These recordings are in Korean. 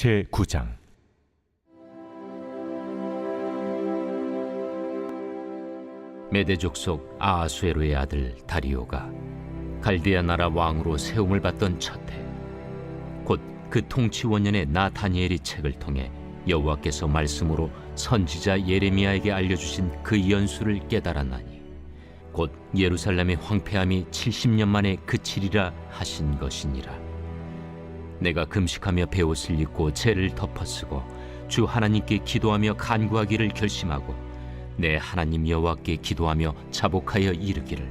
제 9장. 메대족 속 아하수에로의 아들 다리오가 갈대아 나라 왕으로 세움을 받던 첫해 곧 그 통치 원년에 나 다니엘이 책을 통해 여호와께서 말씀으로 선지자 예레미야에게 알려주신 그 연수를 깨달았나니 곧 예루살렘의 황폐함이 70년 만에 그치리라 하신 것이니라 내가 금식하며 베옷을 입고 죄를 덮어쓰고 주 하나님께 기도하며 간구하기를 결심하고 내 하나님 여호와께 기도하며 자복하여 이르기를.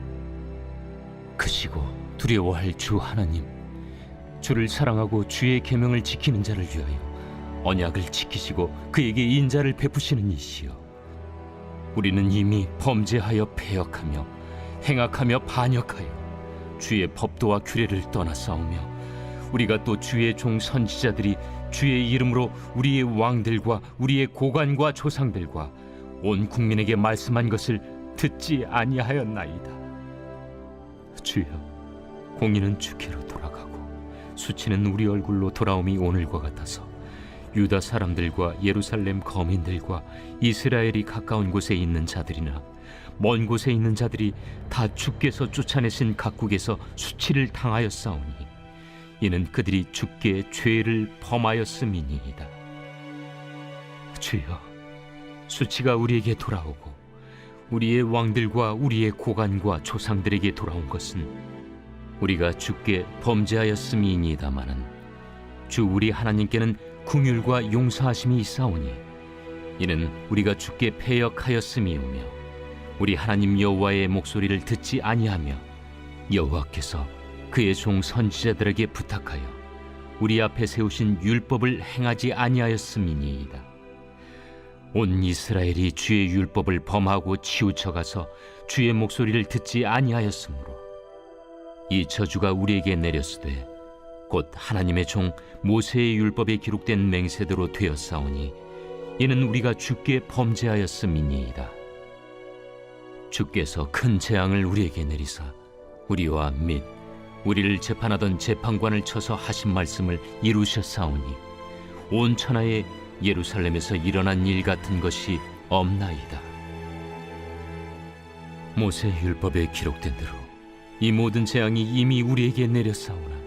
크시고 두려워할 주 하나님 주를 사랑하고 주의 계명을 지키는 자를 위하여 언약을 지키시고 그에게 인자를 베푸시는 이시여. 우리는 이미 범죄하여 패역하며 행악하며 반역하여 주의 법도와 규례를 떠나 싸우며 우리가 또 주의 종 선지자들이 주의 이름으로 우리의 왕들과 우리의 고관과 조상들과 온 국민에게 말씀한 것을 듣지 아니하였나이다. 주여, 공의는 주께로 돌아가고 수치는 우리 얼굴로 돌아옴이 오늘과 같아서 유다 사람들과 예루살렘 거민들과 이스라엘이 가까운 곳에 있는 자들이나 먼 곳에 있는 자들이 다 주께서 쫓아내신 각국에서 수치를 당하였사오니 이는 그들이 주께 죄를 범하였음이니이다. 주여, 수치가 우리에게 돌아오고 우리의 왕들과 우리의 고관과 조상들에게 돌아온 것은 우리가 주께 범죄하였음이니이다마는 주 우리 하나님께는 궁율과 용서하심이 있사오니 이는 우리가 주께 패역하였음이오며 우리 하나님 여호와의 목소리를 듣지 아니하며 여호와께서 그의 종 선지자들에게 부탁하여 우리 앞에 세우신 율법을 행하지 아니하였음이니이다. 온 이스라엘이 주의 율법을 범하고 치우쳐가서 주의 목소리를 듣지 아니하였으므로 이 저주가 우리에게 내렸으되 곧 하나님의 종 모세의 율법에 기록된 맹세대로 되었사오니 이는 우리가 주께 범죄하였음이니이다. 주께서 큰 재앙을 우리에게 내리사 우리와 및 우리를 재판하던 재판관을 쳐서 하신 말씀을 이루셨사오니 온 천하에 예루살렘에서 일어난 일 같은 것이 없나이다. 모세 율법에 기록된 대로 이 모든 재앙이 이미 우리에게 내렸사오나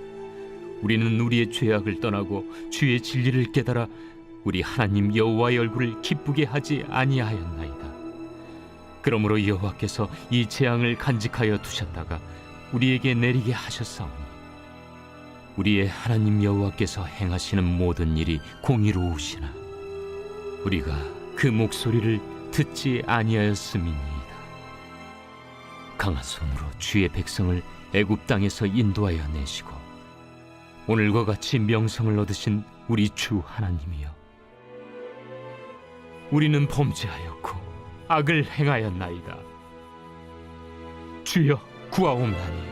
우리는 우리의 죄악을 떠나고 주의 진리를 깨달아 우리 하나님 여호와의 얼굴을 기쁘게 하지 아니하였나이다. 그러므로 여호와께서 이 재앙을 간직하여 두셨다가 우리에게 내리게 하셨사오니 우리의 하나님 여호와께서 행하시는 모든 일이 공의로우시나 우리가 그 목소리를 듣지 아니하였음이니이다. 강한 손으로 주의 백성을 애굽 땅에서 인도하여 내시고 오늘과 같이 명성을 얻으신 우리 주 하나님이여 우리는 범죄하였고 악을 행하였나이다. 주여 구하옵나니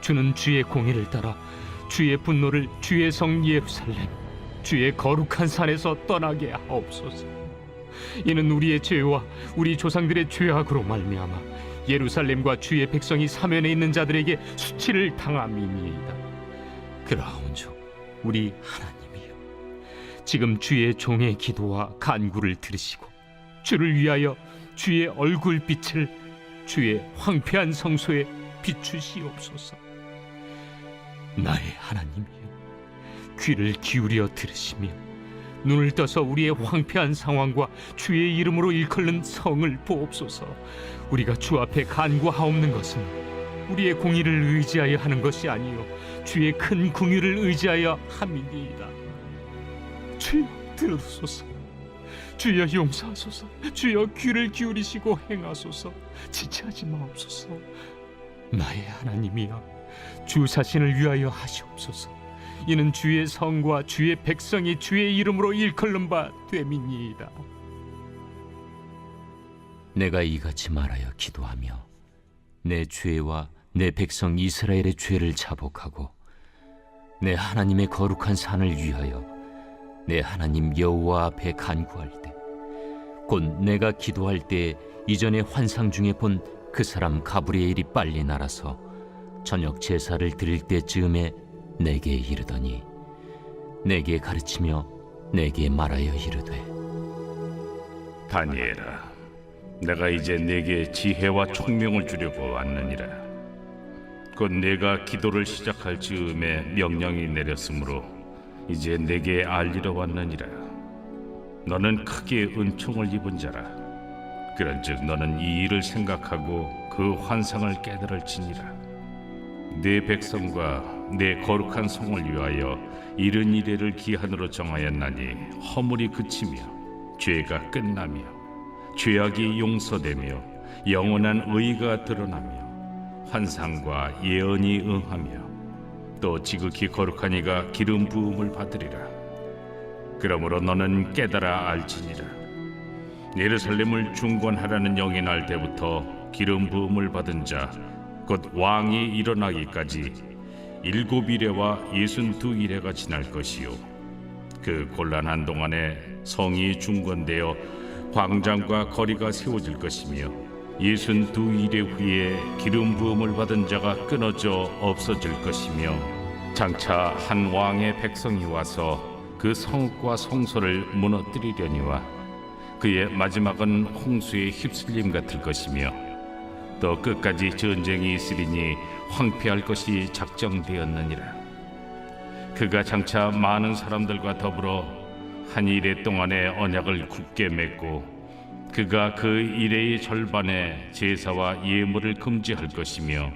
주는 주의 공의를 따라 주의 분노를 주의 성 예루살렘 주의 거룩한 산에서 떠나게 하옵소서. 이는 우리의 죄와 우리 조상들의 죄악으로 말미암아 예루살렘과 주의 백성이 사면에 있는 자들에게 수치를 당함이니이다. 그러온즉 우리 하나님이여 지금 주의 종의 기도와 간구를 들으시고 주를 위하여 주의 얼굴빛을 주의 황폐한 성소에 비추시옵소서. 나의 하나님이여 귀를 기울여 들으시며 눈을 떠서 우리의 황폐한 상황과 주의 이름으로 일컬는 성을 보옵소서. 우리가 주 앞에 간구하옵는 것은 우리의 공의를 의지하여 하는 것이 아니요 주의 큰 궁유를 의지하여 함이니이다. 주여 들으소서. 주여 용서하소서. 주여 귀를 기울이시고 행하소서. 지체하지 마옵소서. 나의 하나님이여 주 자신을 위하여 하시옵소서. 이는 주의 성과 주의 백성이 주의 이름으로 일컬는 바 됨이니이다. 내가 이같이 말하여 기도하며 내 죄와 내 백성 이스라엘의 죄를 자복하고 내 하나님의 거룩한 산을 위하여 내 하나님 여호와 앞에 간구할 때 곧 내가 기도할 때 이전에 환상 중에 본 그 사람 가브리엘이 빨리 날아서 저녁 제사를 드릴 때쯤에 내게 이르더니 내게 가르치며 내게 말하여 이르되 다니엘아, 내가 이제 내게 지혜와 총명을 주려고 왔느니라. 곧 내가 기도를 시작할 즈음에 명령이 내렸으므로 이제 내게 알리러 왔느니라. 너는 크게 은총을 입은 자라. 그런즉 너는 이 일을 생각하고 그 환상을 깨달을지니라. 내 백성과 내 거룩한 성을 위하여 이른 이래를 기한으로 정하였나니 허물이 그치며 죄가 끝나며 죄악이 용서되며 영원한 의가 드러나며 환상과 예언이 응하며 또 지극히 거룩한 이가 기름 부음을 받으리라 그러므로 너는 깨달아 알지니라 예루살렘을 중건하라는 영이 날 때부터 기름 부음을 받은 자 곧 왕이 일어나기까지 일곱 이래와 예순 두 이래가 지날 것이요. 그 곤란한 동안에 성이 중건되어 광장과 거리가 세워질 것이며 예순 두 이래 후에 기름 부음을 받은 자가 끊어져 없어질 것이며 장차 한 왕의 백성이 와서 그 성과 성소를 무너뜨리려니와 그의 마지막은 홍수의 휩쓸림 같을 것이며 또 끝까지 전쟁이 있으리니 황폐할 것이 작정되었느니라. 그가 장차 많은 사람들과 더불어 한 이래 동안의 언약을 굳게 맺고 그가 그 이래의 절반에 제사와 예물을 금지할 것이며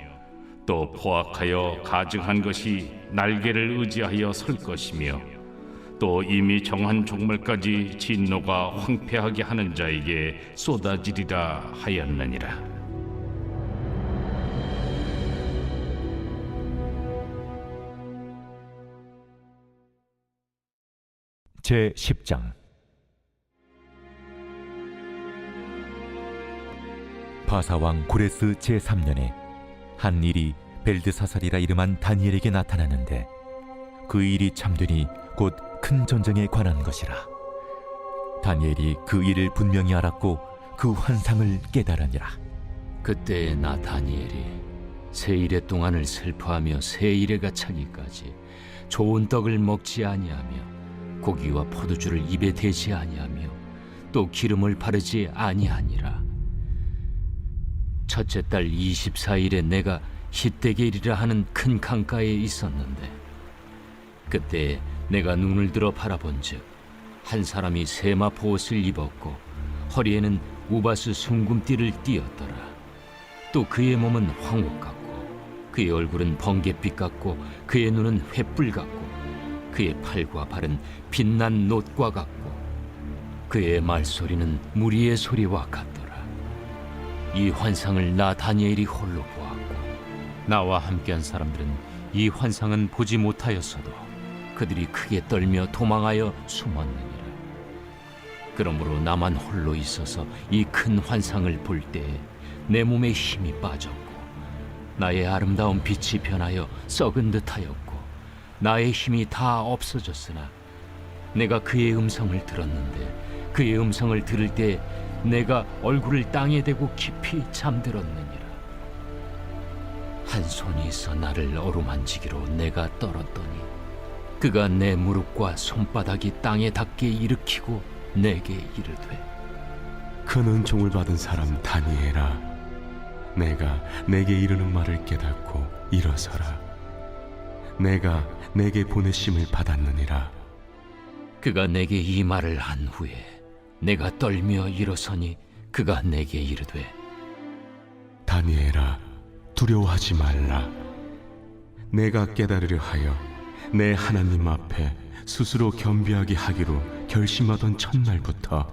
또 포악하여 가증한 것이 날개를 의지하여 설 것이며 또 이미 정한 종말까지 진노가 황폐하게 하는 자에게 쏟아지리라 하였느니라. 제 10장 바사왕 고레스 제 3년에 한 일이 벨드사살이라 이름한 다니엘에게 나타나는데 그 일이 참되니 곧 큰 전쟁에 관한 것이라. 다니엘이 그 일을 분명히 알았고 그 환상을 깨달으니라. 그때 나 다니엘이 세 일의 동안을 슬퍼하며 세 일에가 차기까지 좋은 떡을 먹지 아니하며 고기와 포도주를 입에 대지 아니하며 또 기름을 바르지 아니하니라. 첫째 달 24일에 내가 히데겔이라 하는 큰 강가에 있었는데 그때 내가 눈을 들어 바라본즉 한 사람이 세마포 옷을 입었고 허리에는 우바스 숭금띠를 띠었더라. 또 그의 몸은 황옥 같고 그의 얼굴은 번갯빛 같고 그의 눈은 횃불 같고 그의 팔과 발은 빛난 놋과 같고 그의 말소리는 무리의 소리와 같더라. 이 환상을 나 다니엘이 홀로 보았고 나와 함께한 사람들은 이 환상은 보지 못하였어도 그들이 크게 떨며 도망하여 숨었느니라. 그러므로 나만 홀로 있어서 이 큰 환상을 볼 때에 내 몸에 힘이 빠졌고 나의 아름다운 빛이 변하여 썩은 듯하였고 나의 힘이 다 없어졌으나 내가 그의 음성을 들었는데 그의 음성을 들을 때 내가 얼굴을 땅에 대고 깊이 잠들었느니라. 한 손이 있어 나를 어루만지기로 내가 떨었더니 그가 내 무릎과 손바닥이 땅에 닿게 일으키고 내게 이르되 큰 은총을 받은 사람 다니엘아 내가 내게 이르는 말을 깨닫고 일어서라. 내가 내게 보내심을 받았느니라. 그가 내게 이 말을 한 후에 내가 떨며 일어서니 그가 내게 이르되 다니엘아 두려워하지 말라. 내가 깨달으려 하여 내 하나님 앞에 스스로 겸비하게 하기로 결심하던 첫날부터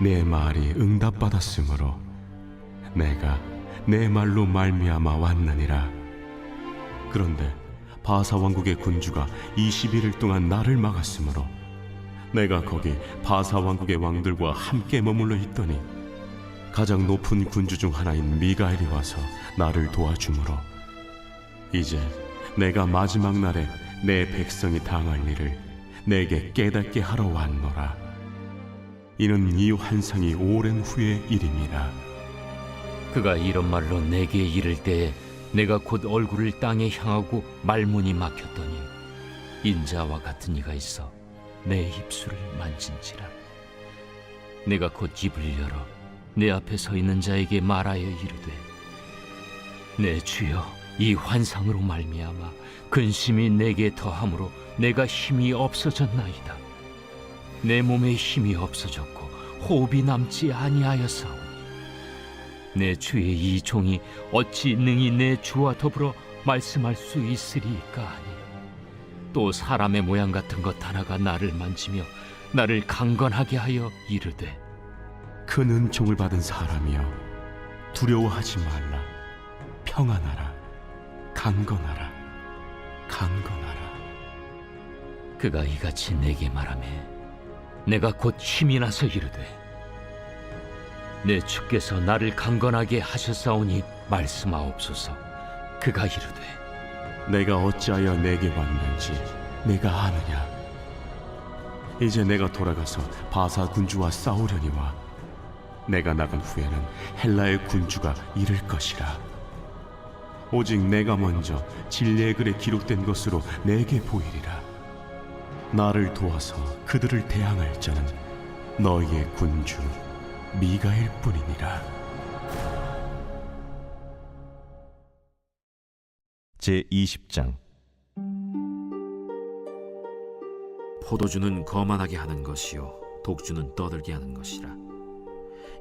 내 말이 응답받았으므로 내가 내 말로 말미암아 왔느니라. 그런데 바사 왕국의 군주가 21일 동안 나를 막았으므로 내가 거기 바사 왕국의 왕들과 함께 머물러 있더니 가장 높은 군주 중 하나인 미가엘이 와서 나를 도와주므로 이제 내가 마지막 날에 내 백성이 당할 일을 내게 깨닫게 하러 왔노라. 이는 이 환상이 오랜 후의 일임이라. 그가 이런 말로 내게 이를 때에 내가 곧 얼굴을 땅에 향하고 말문이 막혔더니 인자와 같은 이가 있어 내 입술을 만진지라. 내가 곧 입을 열어 내 앞에 서 있는 자에게 말하여 이르되 내 주여 이 환상으로 말미암아 근심이 내게 더함으로 내가 힘이 없어졌나이다. 내 몸에 힘이 없어졌고 호흡이 남지 아니하였사오니 내 주의 이 종이 어찌 능히 내 주와 더불어 말씀할 수 있으리까 하니? 또 사람의 모양 같은 것 하나가 나를 만지며 나를 강건하게 하여 이르되 큰 은총을 받은 사람이여 두려워하지 말라. 평안하라 강건하라. 강건하라. 그가 이같이 내게 말하매 내가 곧 힘이 나서 이르되 내 주께서 나를 강건하게 하셨사오니 말씀하옵소서. 그가 이르되 내가 어찌하여 내게 왔는지 내가 아느냐? 이제 내가 돌아가서 바사 군주와 싸우려니와 내가 나간 후에는 헬라의 군주가 이를 것이라 오직 내가 먼저 진리의 글에 기록된 것으로 내게 보이리라. 나를 도와서 그들을 대항할 자는 너희의 군주 미가일 뿐이니라. 제 20장. 포도주는 거만하게 하는 것이요 독주는 떠들게 하는 것이라.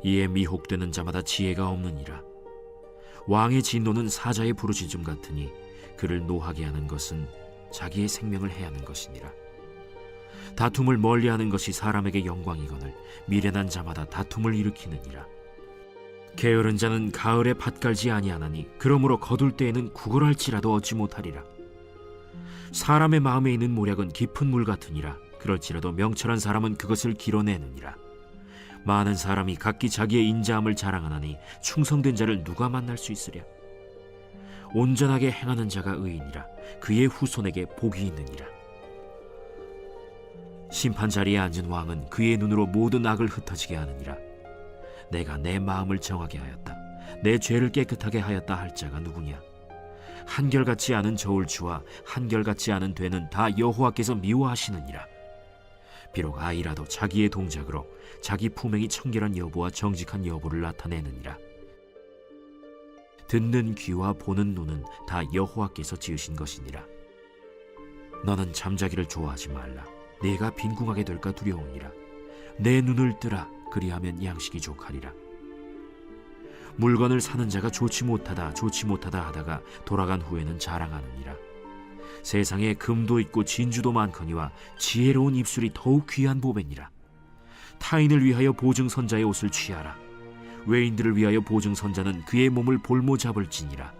이에 미혹되는 자마다 지혜가 없느니라 왕의 진노는 사자의 부르짖음 같으니 그를 노하게 하는 것은 자기의 생명을 해하는 것이니라. 다툼을 멀리하는 것이 사람에게 영광이거늘 미련한 자마다 다툼을 일으키느니라. 게으른 자는 가을에 밭 갈지 아니하나니 그러므로 거둘 때에는 구걸할지라도 얻지 못하리라. 사람의 마음에 있는 모략은 깊은 물 같으니라. 그럴지라도 명철한 사람은 그것을 길어내느니라 많은 사람이 각기 자기의 인자함을 자랑하나니 충성된 자를 누가 만날 수 있으랴? 온전하게 행하는 자가 의인이라 그의 후손에게 복이 있느니라. 심판 자리에 앉은 왕은 그의 눈으로 모든 악을 흩어지게 하느니라. 내가 내 마음을 정하게 하였다. 내 죄를 깨끗하게 하였다 할 자가 누구냐? 한결같지 않은 저울추와 한결같지 않은 되는 다 여호와께서 미워하시느니라. 비록 아이라도 자기의 동작으로 자기 품행이 청결한 여부와 정직한 여부를 나타내느니라. 듣는 귀와 보는 눈은 다 여호와께서 지으신 것이니라. 너는 잠자기를 좋아하지 말라. 네가 빈궁하게 될까 두려우니라. 내 눈을 뜨라. 그리하면 양식이 족하리라. 물건을 사는 자가 좋지 못하다 좋지 못하다 하다가 돌아간 후에는 자랑하느니라 세상에 금도 있고 진주도 많거니와 지혜로운 입술이 더욱 귀한 보배니라. 타인을 위하여 보증 선자의 옷을 취하라. 외인들을 위하여 보증 선자는 그의 몸을 볼모 잡을지니라.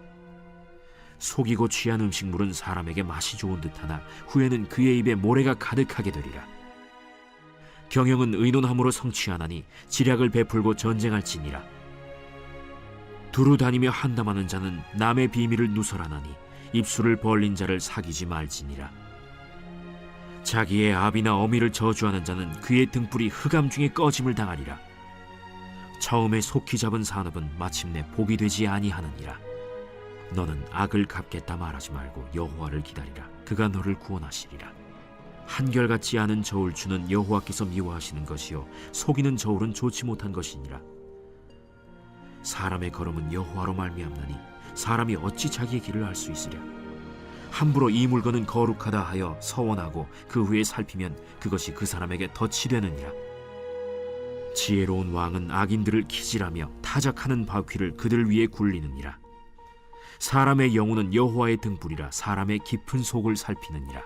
속이고 취한 음식물은 사람에게 맛이 좋은 듯하나 후에는 그의 입에 모래가 가득하게 되리라. 경영은 의논함으로 성취하나니 지략을 베풀고 전쟁할지니라. 두루 다니며 한담하는 자는 남의 비밀을 누설하나니 입술을 벌린 자를 사귀지 말지니라. 자기의 아비나 어미를 저주하는 자는 그의 등불이 흑암 중에 꺼짐을 당하리라. 처음에 속히 잡은 산업은 마침내 복이 되지 아니하느니라. 너는 악을 갚겠다 말하지 말고 여호와를 기다리라. 그가 너를 구원하시리라. 한결같지 않은 저울추는 여호와께서 미워하시는 것이요 속이는 저울은 좋지 못한 것이니라. 사람의 걸음은 여호와로 말미암나니 사람이 어찌 자기의 길을 알 수 있으랴? 함부로 이 물건은 거룩하다 하여 서원하고 그 후에 살피면 그것이 그 사람에게 덫이 되느니라. 지혜로운 왕은 악인들을 기질하며 타작하는 바퀴를 그들 위에 굴리느니라. 사람의 영혼은 여호와의 등불이라 사람의 깊은 속을 살피느니라.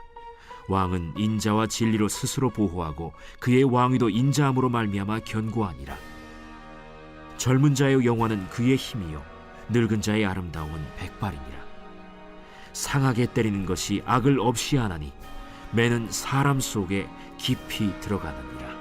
왕은 인자와 진리로 스스로 보호하고 그의 왕위도 인자함으로 말미암아 견고하니라. 젊은 자의 영화는 그의 힘이요 늙은 자의 아름다움은 백발이니라. 상하게 때리는 것이 악을 없이 하나니 매는 사람 속에 깊이 들어가느니라